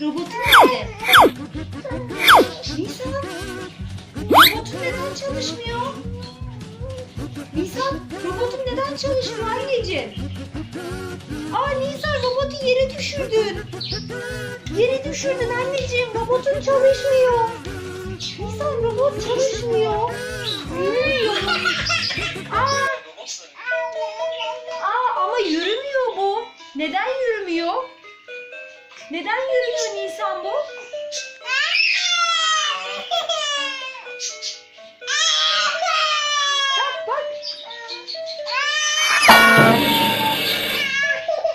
Robotu nerede? Nisan. Robotun neden çalışmıyor? Nisan, robotun neden çalışmıyor anneciğim? Aa Nisan robotu yere düşürdün. Yere düşürdün anneciğim. Robotun çalışmıyor. Nisan robot çalışmıyor. Yürüyor. Aa, aa ama yürümüyor bu. Neden yürümüyor? Neden yürümüyor Nisan bu? Bak bak.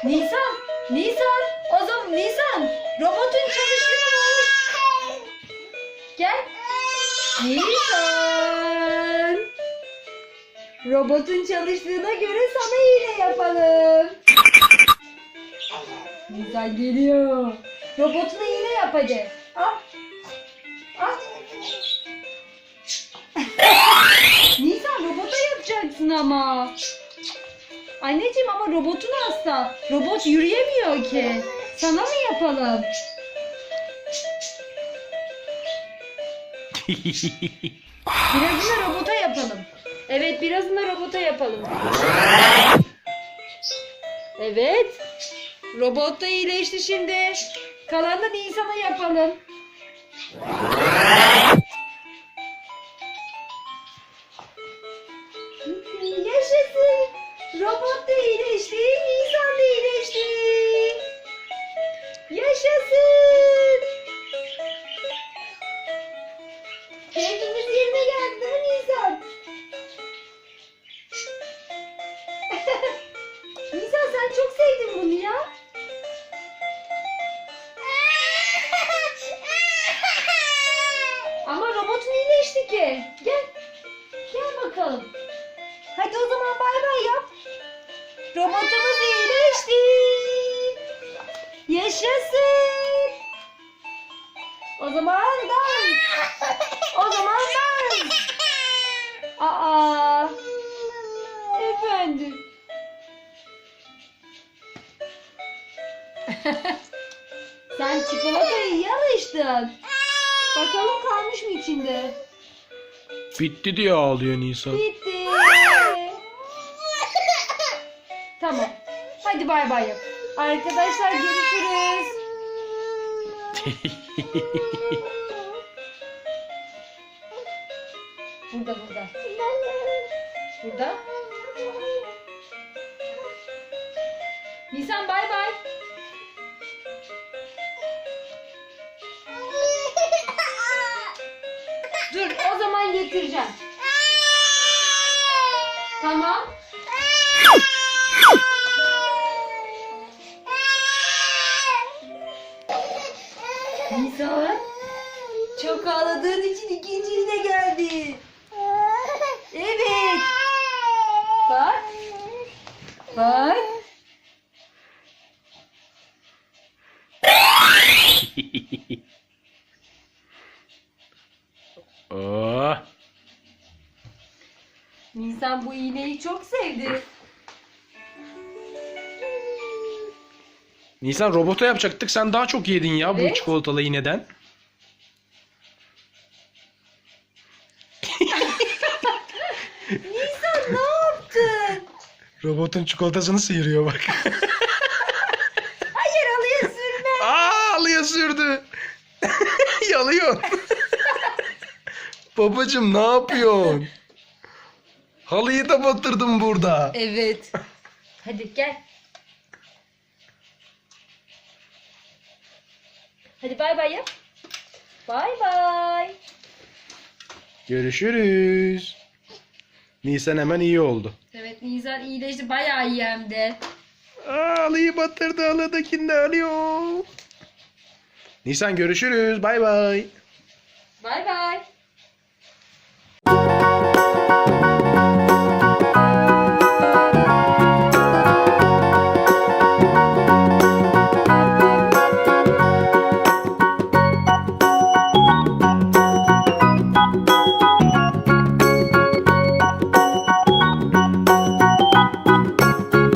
Nisan, Nisan, o zaman Nisan, robotun çalışmıyormuş. Gel. Nisan. Robotun çalıştığına göre sana iğne yapalım. Nisan geliyor. Robotuna iğne yap hadi. Al. Al. Nisan robota yapacaksın ama. Anneciğim ama robotun hasta. Robot yürüyemiyor ki. Sana mı yapalım? Birazını robota yapalım. Evet birazını robota yapalım. Evet. Robot da iyileşti şimdi. Kalanını insana yapalım. Gel. Gel bakalım. Hadi o zaman bay bay yap. Robotumuz iyileşti. Yaşasın. O zaman dans. O zaman dans. Aa. Efendim. Sen çikolatayı iyi. Bakalım kalmış mı içinde? Bitti diye ağlıyor Nisan. Bitti. tamam. Hadi bay bay yap. Arkadaşlar görüşürüz. Burada burada. Burada. Nisan bay bay. Zaman getireceğim. Tamam. Nisan. Çok ağladığın için ikinciyi de geldi. Evet. Bak. Bak. Oh. Nisan bu iğneyi çok sevdi. Nisan robota yapacaktık. Sen daha çok yedin ya bu Evet. çikolatalı iğneden. Nisan ne yaptın? Robotun çikolatasını sıyırıyor bak. Hayır alıya sürme. Aa alıyor sürdü. Yalıyor. Babacım ne yapıyorsun? Halıyı da batırdım burada. Evet. Hadi gel. Hadi bay bay yap. Bay bay. Görüşürüz. Nisan hemen iyi oldu. Evet Nisan iyileşti bayağı iyi hem de. Aa, halıyı batırdı halıdakini de alıyor. Nisan görüşürüz. Bay bay. Bay bay. Thank you.